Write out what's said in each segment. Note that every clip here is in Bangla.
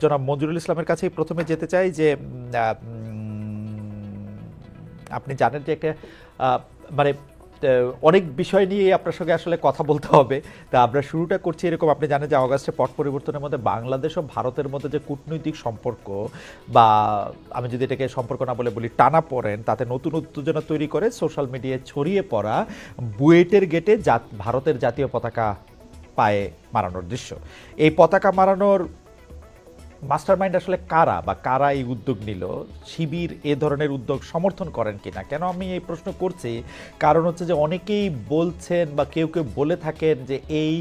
জনাব মঞ্জুরুল ইসলামের কাছেই প্রথমে যেতে চাই যে আপনি জানেন যে একটা মানে অনেক বিষয় নিয়ে আপনার সঙ্গে আসলে কথা বলতে হবে। তা আমরা শুরুটা করছি এরকম আপনি জানেন যে অগাস্টে পট পরিবর্তনের মধ্যে বাংলাদেশ ও ভারতের মধ্যে যে কূটনৈতিক সম্পর্ক বা আমি যদি এটাকে সম্পর্ক না বলে বলি টানা পড়েন, তাতে নতুন উত্তেজনা তৈরি করে সোশ্যাল মিডিয়ায় ছড়িয়ে পড়া বুয়েটের গেটে ভারতের জাতীয় পতাকা পায়ে মারানোর দৃশ্য। এই পতাকা মারানোর মাস্টার মাইন্ড আসলে কারা বা কারা এই উদ্যোগ নিল? শিবির এ ধরনের উদ্যোগ সমর্থন করেন কিনা? কেন আমি এই প্রশ্ন করছি? কারণ হচ্ছে যে অনেকেই বলছেন বা কেউ কেউ বলে থাকেন যে এই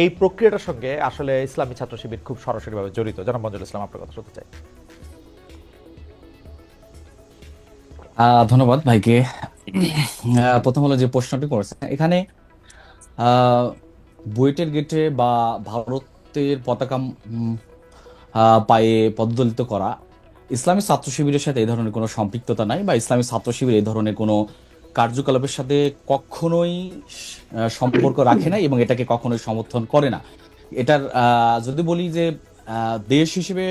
এই প্রক্রিয়াটার সঙ্গে আসলে ইসলামী ছাত্র শিবির খুব সরাসরিভাবে জড়িত। জনাব মঞ্জুল ইসলাম, আপনার কথা শুনতে চাই। ধন্যবাদ ভাইকে। প্রথম হলো যে প্রশ্নটি করেছেন এখানে বুয়েটের গেটে বা ভারতের পতাকা পায়ে পদদলিত করা। ইসলামী ছাত্র শিবিরের সাথে এই ধরনের কোনো সম্পৃক্ততা নাই বা ইসলামী ছাত্র শিবির এই ধরনের কোনো কার্যকলাপের সাথে কখনোই সম্পর্ক রাখে না এবং এটাকে কখনোই সমর্থন করে না। এটার যদি বলি যে দেশ হিসেবে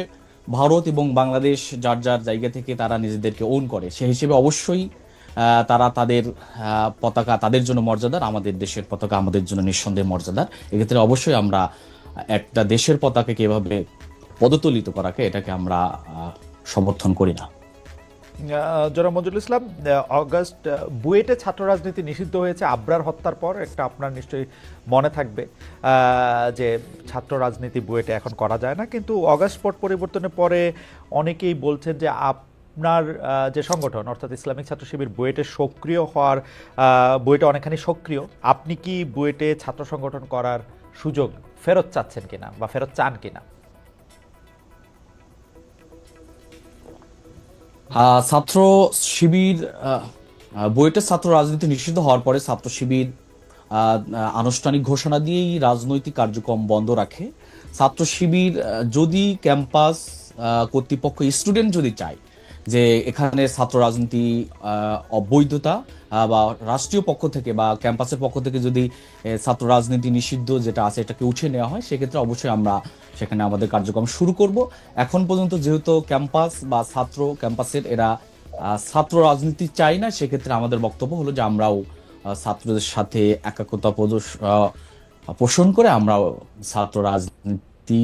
ভারত এবং বাংলাদেশ যার যার জায়গা থেকে তারা নিজেদেরকে ওন করে, সে হিসেবে অবশ্যই তারা তাদের পতাকা, তাদের জন্য মর্যাদার, আমাদের দেশের পতাকা আমাদের জন্য নিঃসন্দেহে মর্যাদার। এক্ষেত্রে অবশ্যই আমরা একটা দেশের পতাকাকে এভাবে পদতলিত করাকে এটাকে আমরা সমর্থন করি না। জনাব মঞ্জুরুল ইসলাম অগাস্ট বুয়েটে ছাত্র রাজনীতি নিষিদ্ধ হয়েছে, আব্রার হত্যার পর একটা আপনার নিশ্চয়ই মনে থাকবে যে ছাত্র রাজনীতি বুয়েটে এখন করা যায় না, কিন্তু অগাস্ট পট পরিবর্তনের পরে অনেকেই বলছেন যে আপনার যে সংগঠন, অর্থাৎ ইসলামিক ছাত্র শিবির বুয়েটে সক্রিয় হওয়ার বুয়েটে অনেকখানি সক্রিয়, আপনি কি বুয়েটে ছাত্র সংগঠন করার সুযোগ ফেরত চাচ্ছেন কিনা বা ফেরত চান কিনা? ছাত্র শিবির বুয়েটের ছাত্র রাজনীতি নিষিদ্ধ হওয়ার পরে ছাত্র শিবির আনুষ্ঠানিক ঘোষণা দিয়েই রাজনৈতিক কার্যক্রম বন্ধ রাখে। ছাত্র শিবির যদি ক্যাম্পাস কর্তৃপক্ষ, স্টুডেন্ট যদি চায় যে এখানে ছাত্র রাজনীতি অবৈধতা বা রাষ্ট্রীয় পক্ষ থেকে বা ক্যাম্পাসের পক্ষ থেকে যদি ছাত্র রাজনীতি নিষিদ্ধ যেটা আছে এটাকে উঠিয়ে নেওয়া হয়, সেক্ষেত্রে অবশ্যই আমরা সেখানে আমাদের কার্যক্রম শুরু করব। এখন পর্যন্ত যেহেতু ক্যাম্পাস বা ছাত্র ক্যাম্পাসের এরা ছাত্র রাজনীতি চাই না, সেক্ষেত্রে আমাদের বক্তব্য হলো যে আমরাও ছাত্রদের সাথে একাকতা প্রদর্শ পোষণ করে আমরাও ছাত্র রাজনীতি